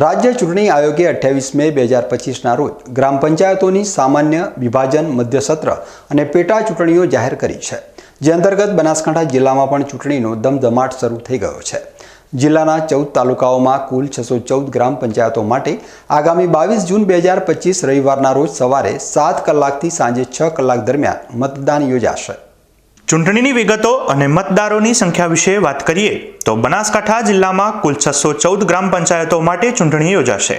રાજ્ય ચૂંટણી આયોગે અઠ્યાવીસ મે બે હજાર પચીસના રોજ ગ્રામ પંચાયતોની સામાન્ય વિભાજન મધ્યસત્ર અને પેટા ચૂંટણીઓ જાહેર કરી છે, જે અંતર્ગત બનાસકાંઠા જિલ્લામાં પણ ચૂંટણીનો ધમધમાટ શરૂ થઈ ગયો છે. જિલ્લાના ચૌદ તાલુકાઓમાં કુલ છસો ચૌદ ગ્રામ પંચાયતો માટે આગામી બાવીસ જૂન બે હજાર પચીસ રવિવારના રોજ સવારે સાત કલાકથી સાંજે છ કલાક દરમિયાન મતદાન યોજાશે. ચૂંટણીની વિગતો અને મતદારોની સંખ્યા વિશે વાત કરીએ, તો બનાસકાંઠા જિલ્લામાં કુલ છસો ચૌદ ગ્રામ પંચાયતો માટે ચૂંટણી યોજાશે,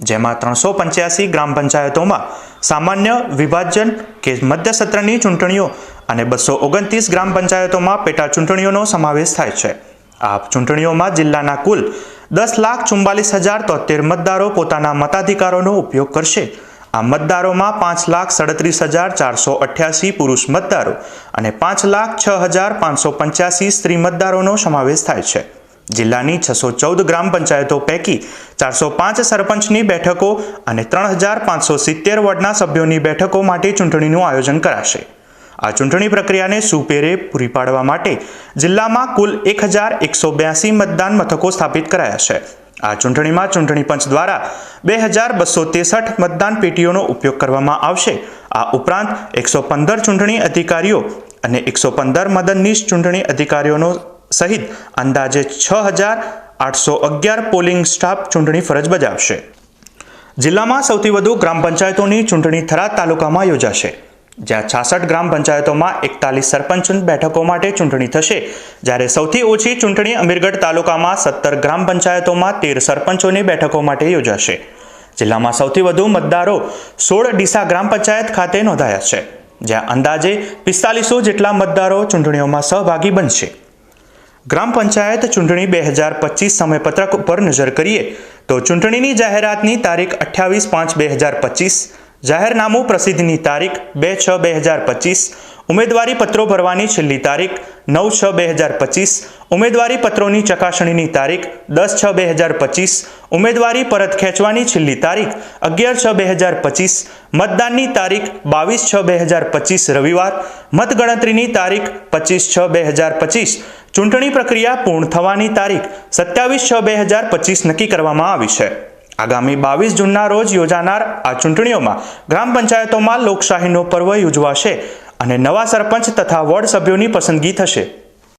જેમાં ત્રણસો પંચ્યાસી ગ્રામ પંચાયતોમાં સામાન્ય, વિભાજન કે મધ્ય સત્રની ચૂંટણીઓ અને બસો ઓગણત્રીસ ગ્રામ પંચાયતોમાં પેટા ચૂંટણીઓનો સમાવેશ થાય છે. આ ચૂંટણીઓમાં જિલ્લાના કુલ દસ લાખ ચુમ્બાલીસ હજાર તોતેર મતદારો પોતાના મતાધિકારોનો ઉપયોગ કરશે આ મતદારોમાં પાંચ લાખ સડત્રીસ હજાર ચારસો અઠ્યાસી પુરુષ મતદારો અને પાંચ લાખ છ હજાર પાંચસો પંચ્યાસી સ્ત્રી મતદારોનો સમાવેશ થાય છે. જિલ્લાની છસો ચૌદ ગ્રામ પંચાયતો પૈકી ચારસો પાંચ સરપંચની બેઠકો અને ત્રણ હજાર પાંચસો સિત્તેર વોર્ડના સભ્યોની બેઠકો માટે ચૂંટણીનું આયોજન કરાશે. આ ચૂંટણી પ્રક્રિયાને સુપેરે પૂરી પાડવા માટે જિલ્લામાં કુલ એક હજાર એકસો બ્યાસી મતદાન મથકો સ્થાપિત કરાયા છે. આ ચૂંટણીમાં ચૂંટણી પંચ દ્વારા બે હજાર બસો ત્રેસઠ મતદાન પેટીઓનો ઉપયોગ કરવામાં આવશે. આ ઉપરાંત એકસો પંદર ચૂંટણી અધિકારીઓ અને એકસો પંદર મદદનીશ ચૂંટણી અધિકારીઓનો સહિત અંદાજે છ હજાર આઠસો અગિયાર પોલિંગ સ્ટાફ ચૂંટણી ફરજ બજાવશે. જિલ્લામાં સૌથી વધુ ગ્રામ પંચાયતોની ચૂંટણી થરાદ તાલુકામાં યોજાશે. જ્યાં છાસઠ ગ્રામ પંચાયતોમાં એકતાલીસ સરપંચ બેઠકો માટે ચૂંટણી થશે. જ્યારે સૌથી ઓછી ચૂંટણી અમીરગઢ તાલુકામાં સત્તર ગ્રામ પંચાયતોમાં તેર સરપંચોની બેઠકો માટે યોજાશે. જિલ્લામાં સૌથી વધુ મતદારો સોળ ડીસા ગ્રામ પંચાયત ખાતે નોંધાયા છે, જ્યાં અંદાજે પિસ્તાલીસો જેટલા મતદારો ચૂંટણીઓમાં સહભાગી બનશે. ગ્રામ પંચાયત ચૂંટણી બે હજાર પચીસ સમયપત્રક ઉપર નજર કરીએ, તો ચૂંટણીની જાહેરાતની તારીખ અઠ્યાવીસ પાંચ બે હજાર પચીસ જાહેરનામું પ્રસિદ્ધની તારીખ બે છ બે હજાર પચીસ, ઉમેદવારી પત્રો ભરવાની છેલ્લી તારીખ નવ છ બે હજાર પચીસ, ઉમેદવારી પત્રોની ચકાસણીની તારીખ દસ છ બે હજાર પચીસ, ઉમેદવારી પરત ખેંચવાની છેલ્લી તારીખ અગિયાર છ બે હજાર પચીસ, મતદાનની તારીખ બાવીસ છ બે હજાર પચીસ રવિવાર, મતગણતરીની તારીખ પચીસ છ બે હજાર પચીસ, ચૂંટણી પ્રક્રિયા પૂર્ણ થવાની તારીખ સત્યાવીસ છ બે હજાર પચીસ નક્કી કરવામાં આવી છે. આગામી બાવીસ જૂનના રોજ યોજાનાર આ ચૂંટણીઓમાં ગ્રામ પંચાયતોમાં લોકશાહીનો પર્વ યોજવાશે અને નવા સરપંચ તથા વોર્ડ સભ્યોની પસંદગી થશે.